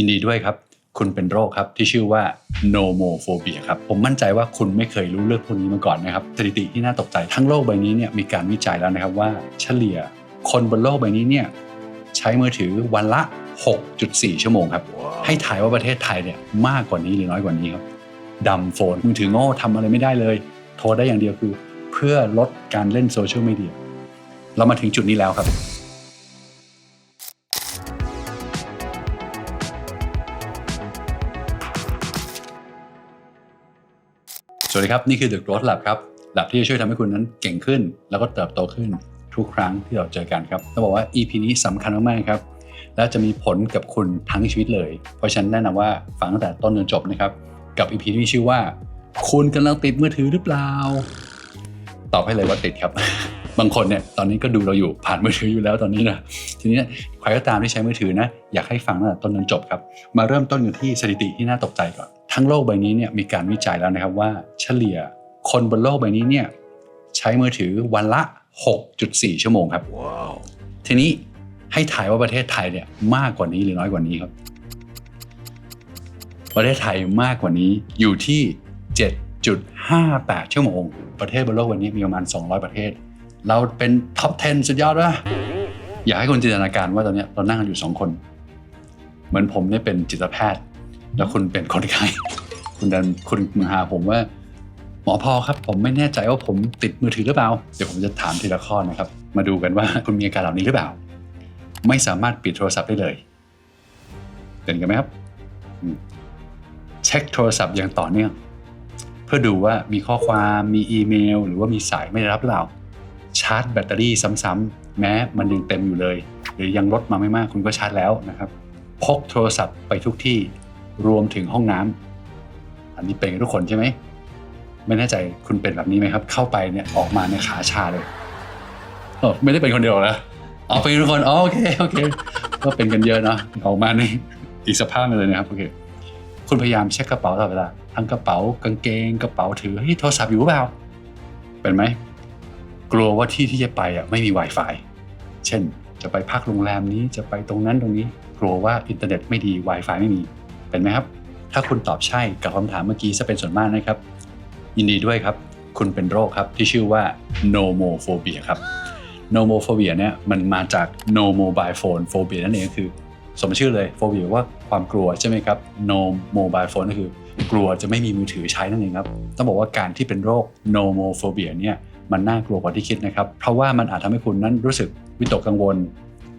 ยินดีด้วยครับ คุณเป็นโรคครับที่ชื่อว่า nomophobia ครับ ผมมั่นใจว่าคุณไม่เคยรู้เรื่องพวกนี้มาก่อนนะครับ สถิติที่น่าตกใจทั้งโลกใบนี้เนี่ยมีการวิจัยแล้วนะครับว่าเฉลี่ยคนบนโลกใบนี้เนี่ยใช้มือถือวันละ 6.4 ชั่วโมงครับ ให้ถ่ายว่าประเทศไทยเนี่ยมากกว่านี้หรือน้อยกว่านี้ครับดำโฟนมือถือโง่ทำอะไรไม่ได้เลย โทรได้อย่างเดียวคือ เพื่อลดการเล่นโซเชียลมีเดียเรามาถึงจุดนี้แล้วครับ สวัสดีครับ นี่คือ The Growth Lab ครับ Lab ที่จะช่วยทำให้คุณนั้นเก่งขึ้น แล้วก็เติบโตขึ้นทุกครั้งที่เราเจอกันครับต้องบอกว่า EP นี้สำคัญมากๆครับ และจะมีผลกับคุณทั้งชีวิตเลย เพราะฉะนั้นแนะนำว่าฟังตั้งแต่ต้นจนจบนะครับ กับ EP ที่ชื่อว่า คุณกำลังติดมือถือหรือเปล่า ตอบให้เลยว่าติดครับ บางคนเนี่ยตอนนี้ก็ดูเราอยู่ผ่านมือถืออยู่แล้วตอนนี้นะทีนี้ใครก็ตามที่ใช้มือถือนะอยากให้ฟังตั้งแต่ต้นจนจบครับมาเริ่มต้นกันที่สถิติที่น่าตกใจก่อนทั้งโลกใบนี้เนี่ยมีการวิจัยแล้วนะครับว่าเฉลี่ยคนบนโลกใบนี้เนี่ยใช้มือถือวันละ 6.4 ชั่วโมงครับทีนี้ให้ถ่ายว่าประเทศไทยเนี่ยมากกว่านี้หรือน้อยกว่านี้ครับ ประเทศไทยมากกว่านี้อยู่ที่ 7.58 ชั่วโมง ประเทศบนโลกวันนี้มีประมาณ 200 ประเทศ เราเป็นท็อป 10 สุดยอดวะอยากให้คุณจินตนาการว่าตอนนี้เรานั่งกันอยู่สองคน เหมือนผมเนี่ยเป็นจิตแพทย์ แล้วคุณเป็นคนไข้คุณดันคุณมาหาผมว่า หมอพอครับ ผมไม่แน่ใจว่าผมติดมือถือหรือเปล่า เดี๋ยวผมจะถามทีละข้อนะครับ มาดูกันว่าคุณมีอาการเหล่านี้หรือเปล่า ไม่สามารถปิดโทรศัพท์ได้เลยเป็นกันไหมครับเช็คโทรศัพท์อย่างต่อเนื่องเพื่อดูว่ามีข้อความมีอีเมล หรือว่ามีสายไม่ได้รับหรือเปล่า ร์จแบตเตอรี่ซ้ำๆแม้มันยังเต็มอยู่เลย หรือยังลดมาไม่มากคุณก็ชาร์จแล้วนะครับ พกโทรศัพท์ไปทุกที่รวมถึงห้องน้ำอันนี้เป็นทุกคนใช่ไหมไม่แน่ใจคุณเป็นแบบนี้ไหมครับ เข้าไปเนี่ยออกมาเนี่ยขาชาเลยเออไม่ได้เป็นคนเดียวนะอ๋อเป็นทุกคนโอเคโอเคก็เป็นกันเยอะเนาะออกมานี่อีกสภาพนึงเลยนะครับโอเคคุณพยายามเช็คกระเป๋าตลอดเวลาทั้งกระเป๋ากางเกงกระเป๋าถือเฮ้ยโทรศัพท์อยู่หรือเปล่าเป็นไหม กลัวว่าที่ที่จะไปอะไม่มี Wi-Fi เช่น จะไปพักโรงแรมนี้จะไปตรงนั้นตรงนี้ กลัวว่าอินเทอร์เน็ตไม่ดี Wi-Fi ไม่มีเป็นไหมครับ ถ้าคุณตอบใช่กับคำถามเมื่อกี้จะเป็นส่วนมากนะครับ ยินดีด้วยครับ คุณเป็นโรคครับที่ชื่อว่า nomophobia ครับ nomophobia เนี่ยมันมาจาก no mobile phone phobia นั่นเองก็คือ สมชื่อเลย phobia ว่าความกลัวใช่ไหมครับ no mobile phone ก็คือกลัวจะไม่มีมือถือใช้นั่นเองครับ ต้องบอกว่าการที่เป็นโรค nomophobia เนี่ย มันน่ากลัวกว่าที่คิดนะครับ เพราะว่ามันอาจทำให้คุณนั้นรู้สึกวิตกกังวล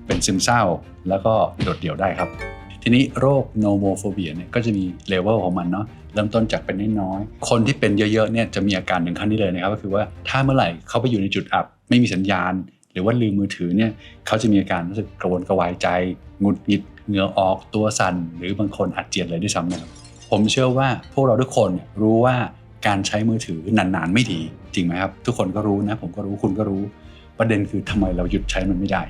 เป็นซึมเศร้า แล้วก็โดดเดี่ยวได้ครับ ทีนี้โรค nomophobia เนี่ยก็จะมีเลเวลของมันเนาะเริ่มต้นจากเป็นน้อยๆคนที่เป็นเยอะๆเนี่ยจะมีอาการถึงขั้นนี้เลยนะครับ ก็คือว่าถ้าเมื่อไหร่เขาไปอยู่ในจุดอับ ไม่มีสัญญาณ หรือว่าลืมมือถือเนี่ยเขาจะมีอาการรู้สึกกระวนกระวายใจหงุดหงิดเหงื่อออกตัวสั่น หรือบางคนอาเจียนเลยด้วยซ้ำนะครับผมเชื่อว่าพวกเราทุกคนรู้ว่าการใช้มือถือนานๆไม่ดี จริงไหมครับ ทุกคนก็รู้นะผมก็รู้คุณก็รู้ประเด็นคือทำไมเราหยุดใช้มันไม่ได้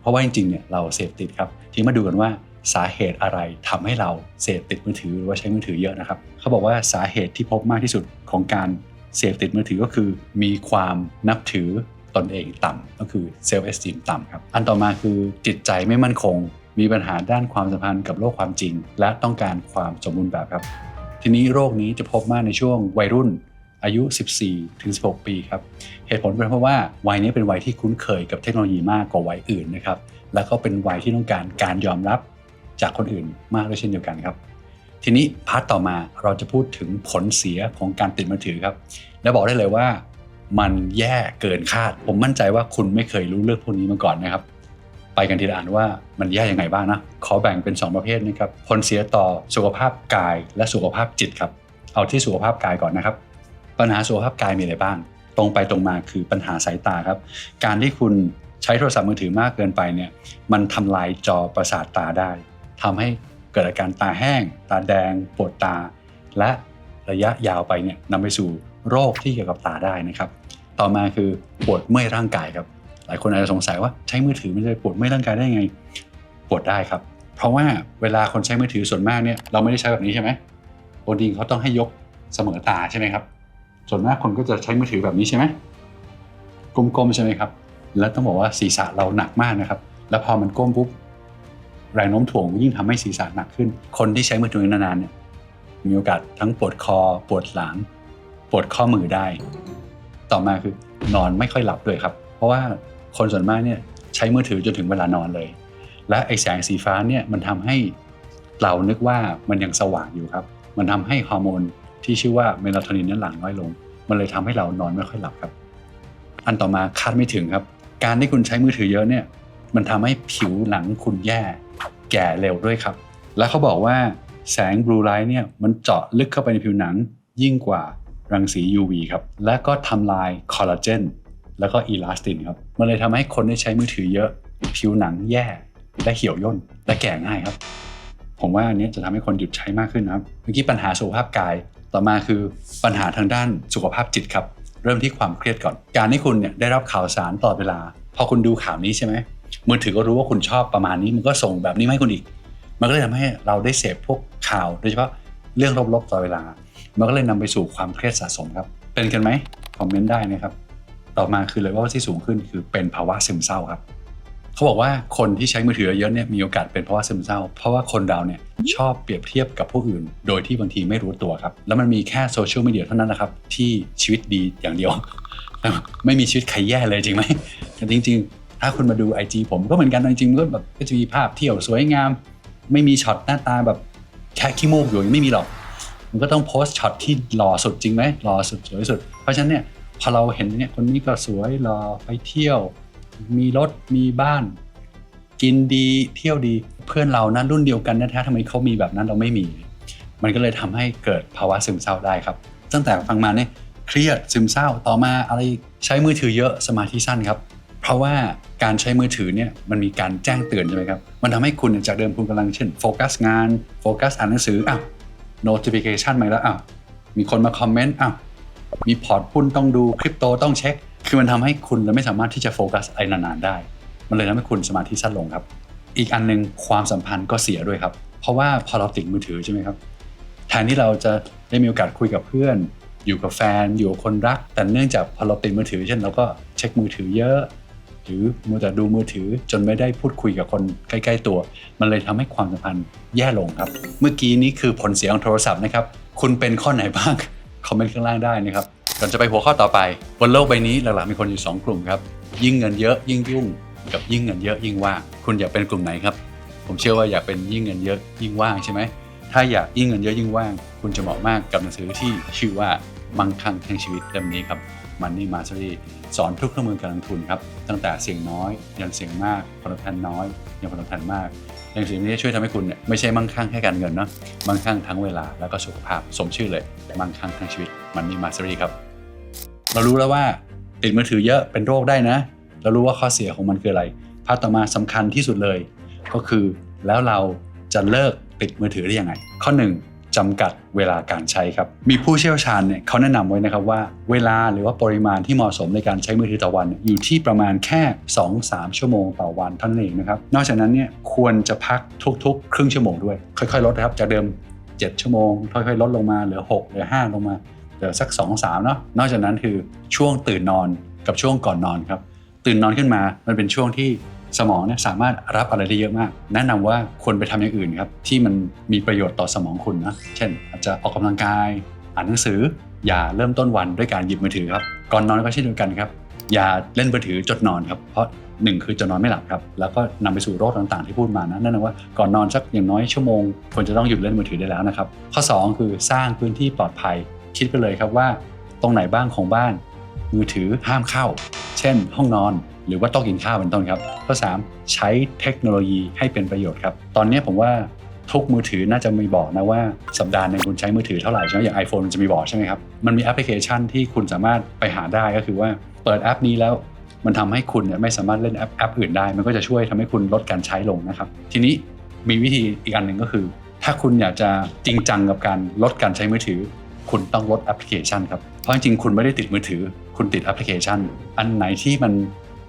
เพราะว่าจริงๆเนี่ยเราเสพติดครับ ทีมาดูกันว่าสาเหตุอะไรทำให้เราเสพติดมือถือหรือว่าใช้มือถือเยอะนะครับเขาบอกว่าสาเหตุที่พบมากที่สุดของการเสพติดมือถือก็คือ มีความนับถือตนเองต่ำก็คือเซลล์เอสติมต่ำครับอันต่อมาคือจิตใจไม่มั่นคง มีปัญหาด้านความสัมพันธ์กับโลกความจริง และต้องการความสมบูรณ์แบบครับ ทีนี้โรคนี้จะพบมากในช่วงวัยรุ่น อายุ 14 ถึง 16 ปีครับ เหตุผลเป็นเพราะว่าวัยนี้เป็นวัยที่คุ้นเคยกับเทคโนโลยีมากกว่าวัยอื่นนะครับ แล้วก็เป็นวัยที่ต้องการการยอมรับจากคนอื่นมากด้วยเช่นเดียวกันครับ ทีนี้พาร์ทต่อมาเราจะพูดถึงผลเสียของการติดมือถือครับ และบอกได้เลยว่ามันแย่เกินคาด ผมมั่นใจว่าคุณไม่เคยรู้เรื่องพวกนี้มาก่อนนะครับ ไปกันทีละอันว่ามันแย่ยังไงบ้างนะ ขอแบ่งเป็น 2 ประเภทนะครับ ผลเสียต่อสุขภาพกายและสุขภาพจิตครับ เอาที่สุขภาพกายก่อนนะครับ ปัญหาสุขภาพกายมีอะไรบ้าง ตรงไปตรงมาคือปัญหาสายตาครับ การที่คุณใช้โทรศัพท์มือถือมากเกินไปเนี่ยมันทำลายจอประสาทตาได้ทำให้เกิดอาการตาแห้ง ตาแดง ปวดตา และระยะยาวไปเนี่ยนำไปสู่โรคที่เกี่ยวกับตาได้นะครับ ต่อมาคือปวดเมื่อยร่างกายครับ หลายคนอาจจะสงสัยว่าใช้มือถือมันจะปวดเมื่อยร่างกายได้ยังไง ปวดได้ครับ เพราะว่าเวลาคนใช้มือถือส่วนมากเนี่ยเราไม่ได้ใช้แบบนี้ใช่ไหมปกติเขาต้องให้ยกเสมอตาใช่ไหมครับ ส่วนมากคนก็จะใช้มือถือแบบนี้ใช่ไหมกลมๆใช่ไหมครับ แล้วต้องบอกว่าศีรษะเราหนักมากนะครับ แล้วพอมันก้มปุ๊บแรงโน้มถ่วงยิ่งทำให้ศีรษะหนักขึ้น คนที่ใช้มือถือนานๆเนี่ยมีโอกาสทั้งปวดคอปวดหลังปวดข้อมือได้ ต่อมาคือนอนไม่ค่อยหลับด้วยครับ เพราะว่าคนส่วนมากเนี่ยใช้มือถือจนถึงเวลานอนเลย และไอแสงสีฟ้าเนี่ยมันทำให้เรานึกว่ามันยังสว่างอยู่ครับ มันทำให้ฮอร์โมน ที่ชื่อว่าเมลาโทนินนั้นหลั่งน้อยลง มันเลยทำให้เรานอนไม่ค่อยหลับครับ อันต่อมาคาดไม่ถึงครับ การที่คุณใช้มือถือเยอะเนี่ยมันทำให้ผิวหนังคุณแย่แก่เร็วด้วยครับ และเขาบอกว่าแสงบลูไลท์เนี่ยมันเจาะลึกเข้าไปในผิวหนังยิ่งกว่ารังสี UV ครับ และก็ทำลายคอลลาเจนแล้วก็อีลาสตินครับ มันเลยทำให้คนที่ใช้มือถือเยอะ ผิวหนังแย่ และเหี่ยวย่น และแก่ง่ายครับ ผมว่าอันนี้จะทำให้คนหยุดใช้มากขึ้นนะครับ เมื่อกี้ปัญหาสุขภาพกาย ต่อมาคือปัญหาทางด้านสุขภาพจิตครับ เริ่มที่ความเครียดก่อน การที่คุณเนี่ยได้รับข่าวสารตลอดเวลา พอคุณดูข่าวนี้ใช่ไหมมือถือก็รู้ว่าคุณชอบประมาณนี้มันก็ส่งแบบนี้ให้คุณอีก มันก็เลยทำให้เราได้เสพพวกข่าว โดยเฉพาะเรื่องลบๆตลอดเวลา มันก็เลยนำไปสู่ความเครียดสะสมครับ เป็นกันไหมคอมเมนต์ได้นะครับ ต่อมาคือเลยว่าที่สูงขึ้นคือเป็นภาวะซึมเศร้าครับ เขาบอกว่าคนที่ใช้มือถือเยอะเนี่ยมีโอกาสเป็นภาวะซึมเศร้า เพราะว่าคนเราเนี่ยชอบเปรียบเทียบกับผู้อื่น โดยที่บางทีไม่รู้ตัวครับ แล้วมันมีแค่โซเชียลมีเดียเท่านั้นนะครับ ที่ชีวิตดีอย่างเดียว ไม่มีชีวิตใครแย่เลยจริงไหมแต่จริง ๆ ถ้าคุณมาดู IG ผมก็เหมือนกันจริงๆมันก็แบบก็จะมีภาพเที่ยวสวยงาม ไม่มีช็อตหน้าตาแบบแค่ขี้มูกอยู่ยังไม่มีหรอกมันก็ต้องโพสต์ช็อตที่หล่อสุดจริงไหมหล่อสุดสวยสุด เพราะฉะนั้นเนี่ยพอเราเห็นเนี่ยคนนี้ก็สวยหล่อไปเที่ยว มีรถมีบ้าน กินดีเที่ยวดีเพื่อนเรานะรุ่นเดียวกันแท้ๆทำไมเขามีแบบนั้นเราไม่มี มันก็เลยทำให้เกิดภาวะซึมเศร้าได้ครับ ตั้งแต่ฟังมาเนี่ยเครียดซึมเศร้าต่อมาอะไรใช้มือถือเยอะสมาธิสั้นครับ เพราะว่าการใช้มือถือเนี่ยมันมีการแจ้งเตือนใช่ไหมครับมันทำให้คุณจากเดิมคุณกำลังเช่นโฟกัสงานโฟกัสอ่านหนังสืออ้าว notification มาแล้วอ้าวมีคนมาคอมเมนต์อ้าวมีพอร์ตหุ้นต้องดูคริปโตต้องเช็ค คือมันทำให้คุณไม่สามารถที่จะโฟกัสอะไรนานๆได้ มันเลยทำให้คุณสมาธิสั้นลงครับ อีกอันหนึงความสัมพันธ์ก็เสียด้วยครับ เพราะว่าพอเราติดมือถือใช่ไหมครับแทนที่เราจะได้มีโอกาสคุยกับเพื่อน อยู่กับแฟน อยู่กับคนรัก แต่เนื่องจากพอเราติดมือถือ เช่นเราก็เช็คมือถือเยอะ หรือมัวแต่ดูมือถือจนไม่ได้พูดคุยกับคนใกล้ ๆ ตัว มันเลยทำให้ความสัมพันธ์แย่ลงครับ เมื่อกี้นี้คือผลเสียของโทรศัพท์นะครับ คุณเป็นข้อไหนบ้างคอมเมนต์ข้างล่างได้นะครับ ก่อนจะไปหัวข้อต่อไป บนโลกใบนี้หลักๆมีคนอยู่ 2 กลุ่มครับ ยิ่งเงินเยอะยิ่งยุ่ง กับยิ่งเงินเยอะยิ่งว่าง คุณอยากเป็นกลุ่มไหนครับ ผมเชื่อว่าอยากเป็นยิ่งเงินเยอะยิ่งว่างใช่ไหม ถ้าอยากยิ่งเงินเยอะยิ่งว่าง คุณจะเหมาะมากกับหนังสือที่ชื่อว่ามั่งคั่งแห่งชีวิตเล่มนี้ครับ Money Mastery สอนทุกเครื่องมือการลงทุนครับ ตั้งแต่เสี่ยงน้อย ยันเสี่ยงมากผลตอบแทนน้อย ยันผลตอบแทนมากหนังสือนี้ช่วยทำให้คุณเนี่ยไม่ใช่มั่งคั่งแค่การเงินเนาะมั่งคั่งทั้งเวลาแล้วก็สุขภาพสมชื่อเลย มั่งคั่งทั้งชีวิต Money Mastery ครับ เรารู้แล้วว่าติดมือถือเยอะเป็นโรคได้นะ เรารู้ว่าข้อเสียของมันคืออะไรภาพต่อมาสำคัญที่สุดเลย ก็คือแล้วเราจะเลิกติดมือถือได้ยังไง ข้อ 1จำกัดเวลาการใช้ครับ มีผู้เชี่ยวชาญเนี่ยเขาแนะนำไว้นะครับว่าเวลาหรือว่าปริมาณที่เหมาะสมในการใช้มือถือต่อวัน อยู่ที่ประมาณแค่ 2-3 ชั่วโมงต่อวันเท่านั้นเองนะครับ นอกจากนั้นเนี่ยควรจะพักทุกๆ ครึ่งชั่วโมงด้วย ค่อยๆ ลดนะครับจากเดิม 7 ชั่วโมง ค่อยๆ ลดลงมาเหลือ 6 เหลือ 5 ลงมา เหลือสัก2 3เนาะนอกจากนั้นคือช่วงตื่นนอนกับช่วงก่อนนอนครับ ตื่นนอนขึ้นมามันเป็นช่วงที่สมองเนี่ยสามารถรับอะไรได้เยอะมาก แนะนำว่าควรไปทำอย่างอื่นครับที่มันมีประโยชน์ต่อสมองคุณนะเช่น อาจจะออกกำลังกาย อ่านหนังสือ อย่าเริ่มต้นวันด้วยการหยิบมือถือครับก่อนนอนก็เช่นเดียวกันครับ อย่าเล่นมือถือจดนอนครับเพราะหนึ่งคือจะนอนไม่หลับครับ แล้วก็นำไปสู่โรคต่างๆที่พูดมานะนั่นแปลว่าก่อนนอนสักอย่างน้อยชั่วโมงควรจะต้องหยุดเล่นมือถือได้แล้วนะครับ ข้อ 2 คือสร้างพื้นที่ปลอดภัย คิดไปเลยครับว่า ตรงไหนบ้างของบ้าน มือถือห้ามเข้า เช่น ห้องนอน หรือว่าโต๊ะกินข้าวเป็นต้นครับข้อ3ใช้เทคโนโลยีให้เป็นประโยชน์ครับตอนนี้ผมว่าทุกมือถือน่าจะมีบอกนะว่าสัปดาห์หนึ่งคุณใช้มือถือเท่าไหร่ใช่ไหมอย่าง iPhone มันจะมีบอกใช่ไหมครับ มันมีแอปพลิเคชันที่คุณสามารถไปหาได้ก็คือว่าเปิดแอปนี้แล้วมันทำให้คุณเนี่ยไม่สามารถเล่นแอปแอปอื่นได้ มันก็จะช่วยทำให้คุณลดการใช้ลงนะครับ ทีนี้มีวิธีอีกอันหนึ่งก็คือ ถ้าคุณอยากจะจริงจังกับการลดการใช้มือถือ คุณต้องลดแอปพลิเคชันครับ เพราะจริงๆ คุณไม่ได้ติดมือถือ คุณติดแอปพลิเคชัน อันไหนที่มัน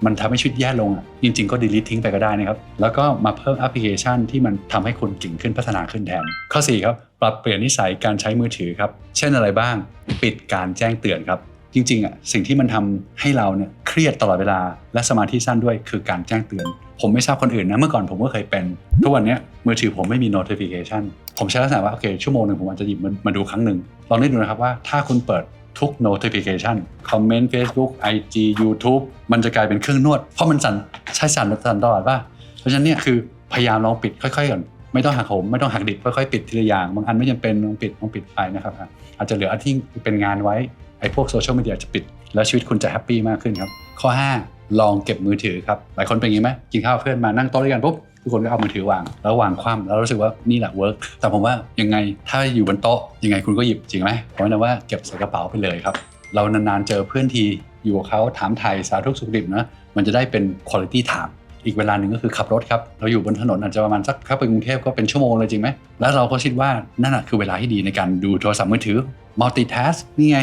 มันทำให้ชีวิตแย่ลงอะจริง ๆ ก็ delete ทิ้งไปก็ได้นะครับ แล้วก็มาเพิ่มแอปพลิเคชันที่มันทำให้คุณเก่งขึ้นพัฒนาขึ้นแทน ข้อ 4 ครับ ปรับเปลี่ยนนิสัยการใช้มือถือครับ เช่นอะไรบ้าง ปิดการแจ้งเตือนครับ จริงๆอะสิ่งที่มันทำให้เราเนี่ยเครียดตลอดเวลา และสมาธิสั้นด้วยคือการแจ้งเตือน ผมไม่ทราบคนอื่นนะเมื่อก่อนผมก็เคยเป็น ทุกวันนี้มือถือผมไม่มี notification ผมใช้ลักษณะว่าโอเคชั่วโมงหนึ่งผมอาจจะหยิบมามาดูครั้งหนึ่งลองนึกดูนะครับว่าถ้าคุณเปิดทุก notification คอมเมนต์ Facebook IG YouTube มันจะกลายเป็นเครื่องนวด เพราะมันสั่นใช้สั่นสั่นตลอดป่ะเพราะฉะนั้นเนี่ยคือพยายามลองปิดค่อยๆก่อนไม่ต้องหักโหมไม่ต้องหักดิบค่อยๆปิดทีละอย่างบางอันไม่จำเป็นลองปิดลองปิดไปนะครับอะอาจจะเหลืออันที่เป็นงานไว้ไอ้พวกโซเชียลมีเดียจะปิด แล้วชีวิตคุณจะแฮปปี้มากขึ้นครับ ข้อ 5 ลองเก็บมือถือครับ หลายคนเป็นอย่างนี้ไหมกินข้าวเพื่อนมานั่งโต๊ะด้วยกันปุ๊บทุกคนก็เอามือถือวาง แล้ววางคว่ำแล้วรู้สึกว่านี่แหละเวิร์กแต่ผมว่ายังไงถ้าอยู่บนโต๊ะยังไงคุณก็หยิบจริงไหมผมแนะนำว่าเก็บใส่กระเป๋าไปเลยครับ เรานานๆเจอเพื่อนทีอยู่กับเขาถามไทยสาธุสุขดิบนะมันจะได้เป็น quality time อีกเวลาหนึ่งก็คือขับรถครับ เราอยู่บนถนนอาจจะประมาณสักถ้าไปกรุงเทพก็เป็นชั่วโมงเลยจริงไหม แล้วเราก็คิดว่า นั่นแหะคือเวลาที่ดีในการดูโทรศัพท์มือถือ multitask นี่ไง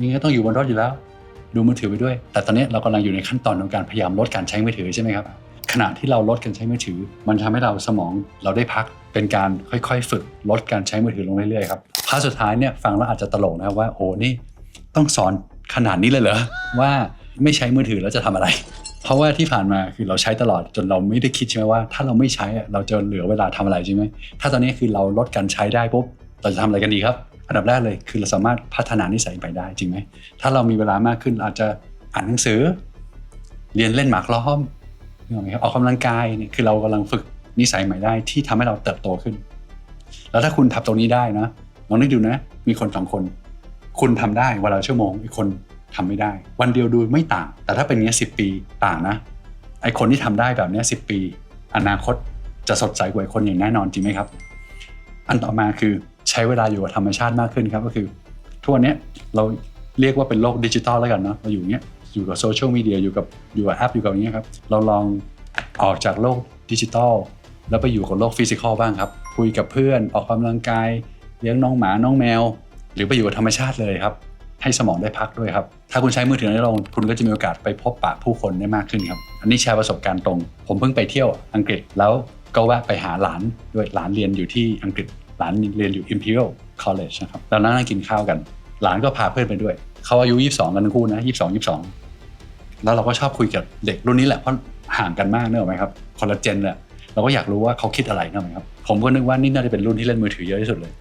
นี่ก็ต้องอยู่บนรถอยู่แล้ว ดูมือถือไปด้วย แต่ตอนนี้เรากำลังอยู่ในขั้นตอนของการพยายามลดการใช้มือถือใช่ไหมครับขณะที่เราลดการใช้มือถือ มันทำให้เราสมองเราได้พักเป็นการค่อยๆ ฝึกลดการใช้มือถือลงเรื่อยๆครับพาสุดท้ายเนี่ยฟังแล้วอาจจะตลกนะว่าโอ้นี่ต้องสอนขนาดนี้เลยเหรอว่าไม่ใช้มือถือแล้วจะทำอะไร เพราะว่าที่ผ่านมาคือเราใช้ตลอดจนเราไม่ได้คิดใช่ไหมว่า ถ้าเราไม่ใช้เราจะเหลือเวลาทำอะไรใช่ไหมถ้าตอนนี้คือเราลดการใช้ได้ปุ๊บเราจะทำอะไรกันดีครับ อันดับแรกเลยคือเราสามารถพัฒนานิสัยไปได้จริงไหมถ้าเรามีเวลามากขึ้นเราอาจจะอ่านหนังสือ เรียนเล่นหมากล้อมนึกออกไหมครับออกกำลังกายเนี่ยคือเรากำลังฝึกนิสัยใหม่ได้ที่ทำให้เราเติบโตขึ้น แล้วถ้าคุณทำตรงนี้ได้นะลองนึกดูนะ มีคนสองคน คุณทำได้วันละชั่วโมงอีกคนทำไม่ได้ วันเดียวดูไม่ต่าง แต่ถ้าเป็นอย่างนี้สิปีต่างนะไอคนที่ทำได้แบบเนี้สิปี อนาคตจะสดใสกว่าคนอย่างแน่นอนจริงไหมครับ อันต่อมาคือ ใช้เวลาอยู่กับธรรมชาติมากขึ้นครับก็คือทุกวันเนี้ยเราเรียกว่าเป็นโลกดิจิตอลแล้วกันเนาะเราอยู่เนี้ยอยู่กับโซเชียลมีเดียอยู่กับอยู่กับแอปอยู่กับอย่างเงี้ยครับเราลองออกจากโลกดิจิตอลแล้วไปอยู่กับโลกฟิสิกอลบ้างครับคุยกับเพื่อนออกกำลังกายเลี้ยงน้องหมาน้องแมว หรือไปอยู่กับธรรมชาติเลยครับ ให้สมองได้พักด้วยครับ ถ้าคุณใช้มือถือน้อยลงคุณก็จะมีโอกาสไปพบปะผู้คนได้มากขึ้นครับ อันนี้แชร์ประสบการณ์ตรง ผมเพิ่งไปเที่ยวอังกฤษแล้วก็แวะไปหาหลานด้วยหลานเรียนอยู่ที่อังกฤษ หลานเรียนอยู่ Imperial College นะครับเรานั่งกินข้าวกัน หลานก็พาเพื่อนไปด้วย เขาอายุ 22 กันทั้งคู่นะ22 22 แล้วเราก็ชอบคุยกับเด็กรุ่นนี้แหละเพราะห่างกันมากเนอะไหมครับคนละเจนแหละเราก็อยากรู้ว่าเขาคิดอะไรเนอะไหมครับผมก็นึกว่านี่น่าจะเป็นรุ่นที่เล่นมือถือเยอะที่สุดเลย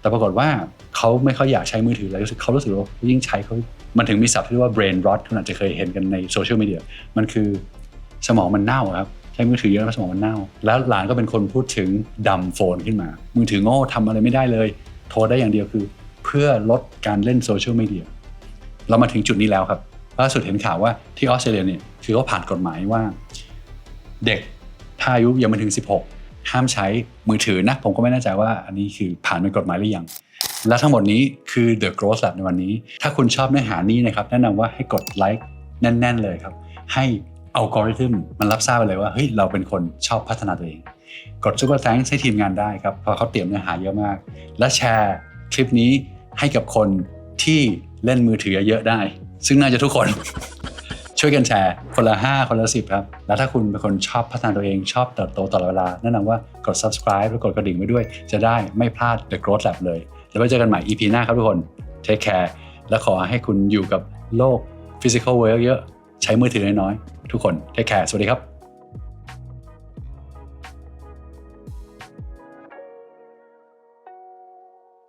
แต่ปรากฏว่าเขาไม่ค่อยอยากใช้มือถือเลยรู้สึกเขารู้สึกว่ายิ่งใช้เขามันถึงมีศัพท์ที่เรียกว่า brain rot คุณอาจจะเคยเห็นกันในโซเชียลมีเดียมันคือสมองมันเน่าครับ ใช้มือถือเยอะแล้วสมองมันเน่า แล้วหลานก็เป็นคนพูดถึงดัมโฟนขึ้นมา มือถือโง่ทำอะไรไม่ได้เลย โทรได้อย่างเดียวคือ เพื่อลดการเล่นโซเชียลมีเดียเรามาถึงจุดนี้แล้วครับล่าสุดเห็นข่าวว่าที่ออสเตรเลียเนี่ยคือเขาผ่านกฎหมายว่า เด็กถ้าอายุยังไม่ถึง 16 ห้ามใช้มือถือนะ ผมก็ไม่แน่ใจว่าอันนี้คือผ่านเป็นกฎหมายหรือยังและทั้งหมดนี้คือ The Growth Lab ในวันนี้ ถ้าคุณชอบเนื้อหานี้นะครับ แนะนำว่าให้กดไลค์แน่น ๆ เลยครับ ให้ อัลกอริทึมมันรับทราบไปเลยว่าเฮ้ยเราเป็นคนชอบพัฒนาตัวเอง กด Super Thanks ให้ทีมงานได้ครับเพราะเขาเตรียมเนื้อหาเยอะมาก และแชร์คลิปนี้ให้กับคนที่เล่นมือถือเยอะได้ ซึ่งน่าจะทุกคน ช่วยกันแชร์ คนละ 5 คนละ 10 ครับ แล้วถ้าคุณเป็นคนชอบพัฒนาตัวเองชอบเติบโตตลอดเวลา แนะนำว่ากด subscribe และกดกระดิ่งไว้ด้วย จะได้ไม่พลาด The Growth Lab เลย แล้วไว้เจอกันใหม่ EP หน้าครับทุกคน Take care และขอให้คุณอยู่กับโลก Physical World เยอะๆ ใช้มือถือน้อยๆทุกคนเทคแคร์สวัสดีครับ